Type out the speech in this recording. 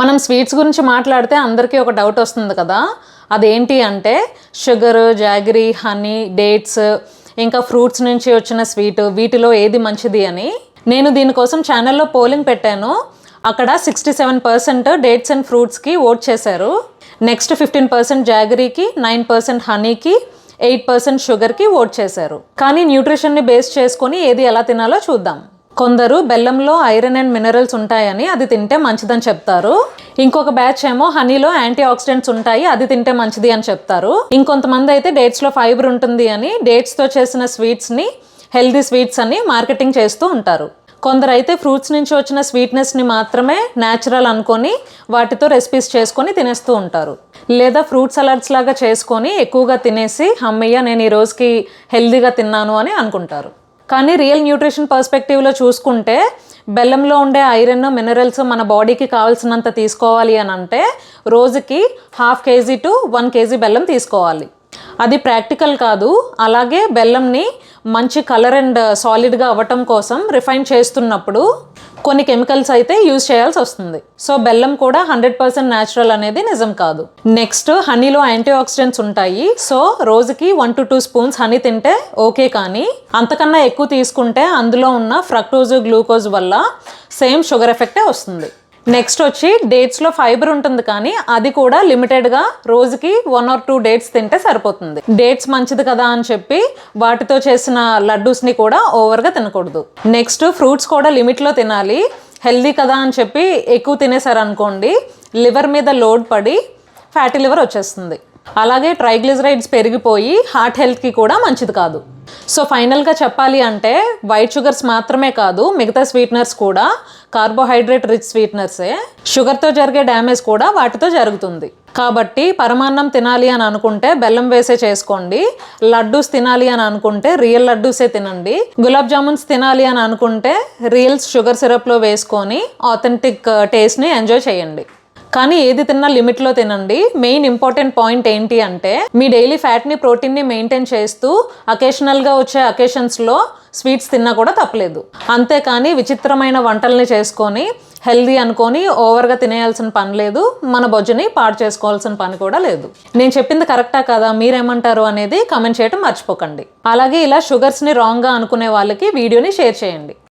మనం స్వీట్స్ గురించి మాట్లాడితే అందరికీ ఒక డౌట్ వస్తుంది కదా. అదేంటి అంటే షుగర్ జాగరీ హనీ డేట్స్ ఇంకా ఫ్రూట్స్ నుంచి వచ్చిన స్వీట్ వీటిలో ఏది మంచిది అని. నేను దీనికోసం ఛానల్లో పోలింగ్ పెట్టాను. అక్కడ sixty seven percent dates and ఫ్రూట్స్కి vote చేశారు. నెక్స్ట్ ఫిఫ్టీన్ పర్సెంట్ జాగరీకి నైన్ పర్సెంట్ హనీకి ఎయిట్ పర్సెంట్ షుగర్కి ఓట్ చేశారు. కానీ న్యూట్రిషన్ని బేస్ చేసుకొని ఏది ఎలా తినాలో చూద్దాం. కొందరు బెల్లంలో ఐరన్ అండ్ మినరల్స్ ఉంటాయని అది తింటే మంచిదని చెప్తారు. ఇంకొక బ్యాచ్ ఏమో హనీలో యాంటీ ఆక్సిడెంట్స్ ఉంటాయి అది తింటే మంచిది అని చెప్తారు. ఇంకొంతమంది అయితే డేట్స్లో ఫైబర్ ఉంటుంది అని డేట్స్తో చేసిన స్వీట్స్ని హెల్దీ స్వీట్స్ అని మార్కెటింగ్ చేస్తూ ఉంటారు. కొందరైతే ఫ్రూట్స్ నుంచి వచ్చిన స్వీట్నెస్ని మాత్రమే న్యాచురల్ అనుకొని వాటితో రెసిపీస్ చేసుకొని తినేస్తూ ఉంటారు. లేదా ఫ్రూట్ సలాడ్స్ లాగా చేసుకొని ఎక్కువగా తినేసి అమ్మయ్య నేను ఈ రోజుకి హెల్దీగా తిన్నాను అని అనుకుంటారు. కానీ రియల్ న్యూట్రిషన్ పర్స్పెక్టివ్లో చూసుకుంటే బెల్లంలో ఉండే ఐరన్ మినరల్స్ మన బాడీకి కావాల్సినంత తీసుకోవాలి అని అంటే రోజుకి half KG to one KG బెల్లం తీసుకోవాలి. అది ప్రాక్టికల్ కాదు అలాగే బెల్లంని మంచి కలర్ అండ్ సాలిడ్గా అవ్వటం కోసం రిఫైన్ చేస్తున్నప్పుడు కొన్ని కెమికల్స్ అయితే యూజ్ చేయాల్సి వస్తుంది. సో బెల్లం కూడా హండ్రెడ్ పర్సెంట్ న్యాచురల్ అనేది నిజం కాదు. నెక్స్ట్ హనీలో యాంటీ ఆక్సిడెంట్స్ ఉంటాయి. సో రోజుకి one to two spoons honey తింటే ఓకే కానీ అంతకన్నా ఎక్కువ తీసుకుంటే అందులో ఉన్న ఫ్రక్టోజ్ గ్లూకోజ్ వల్ల సేమ్ షుగర్ ఎఫెక్టే వస్తుంది. నెక్స్ట్ వచ్చి డేట్స్లో ఫైబర్ ఉంటుంది కానీ అది కూడా లిమిటెడ్గా రోజుకి వన్ ఆర్ టూ డేట్స్ తింటే సరిపోతుంది. డేట్స్ మంచిది కదా అని చెప్పి వాటితో చేసిన లడ్డూస్ని కూడా ఓవర్గా తినకూడదు. నెక్స్ట్ ఫ్రూట్స్ కూడా లిమిట్లో తినాలి. హెల్దీ కదా అని చెప్పి ఎక్కువ తినేసారనుకోండి లివర్ మీద లోడ్ పడి ఫ్యాటీ లివర్ వచ్చేస్తుంది. అలాగే ట్రైగ్లిజరైడ్స్ పెరిగిపోయి హార్ట్ హెల్త్కి కూడా మంచిది కాదు. సో ఫైనల్గా చెప్పాలి అంటే వైట్ షుగర్స్ మాత్రమే కాదు మిగతా స్వీట్నర్స్ కూడా కార్బోహైడ్రేట్ రిచ్ స్వీట్నర్సే షుగర్తో జరిగే డ్యామేజ్ కూడా వాటితో జరుగుతుంది. కాబట్టి పరమాన్నం తినాలి అని అనుకుంటే బెల్లం వేసే చేసుకోండి లడ్డూస్ తినాలి అని అనుకుంటే రియల్ లడ్డూసే తినండి గులాబ్ జామున్స్ తినాలి అని అనుకుంటే రియల్ షుగర్ సిరప్లో వేసుకొని ఆథెంటిక్ టేస్ట్ని ఎంజాయ్ చేయండి. కానీ ఏది తిన్నా లిమిట్లో తినండి. మెయిన్ ఇంపార్టెంట్ పాయింట్ ఏంటి అంటే మీ డైలీ ఫ్యాట్ని ప్రోటీన్ని మెయింటైన్ చేస్తూ అకేషనల్గా వచ్చే అకేషన్స్లో స్వీట్స్ తిన్నా కూడా తప్పలేదు. అంతేకాని విచిత్రమైన వంటల్ని చేసుకొని హెల్దీ అనుకొని ఓవర్గా తినేయాల్సిన పని లేదు. మన బొజ్జుని పాడు చేసుకోవాల్సిన పని కూడా లేదు. నేను చెప్పింది కరెక్టా కదా? మీరేమంటారు అనేది కమెంట్ చేయడం మర్చిపోకండి. అలాగే ఇలా షుగర్స్ని రాంగ్గా అనుకునే వాళ్ళకి వీడియోని షేర్ చేయండి.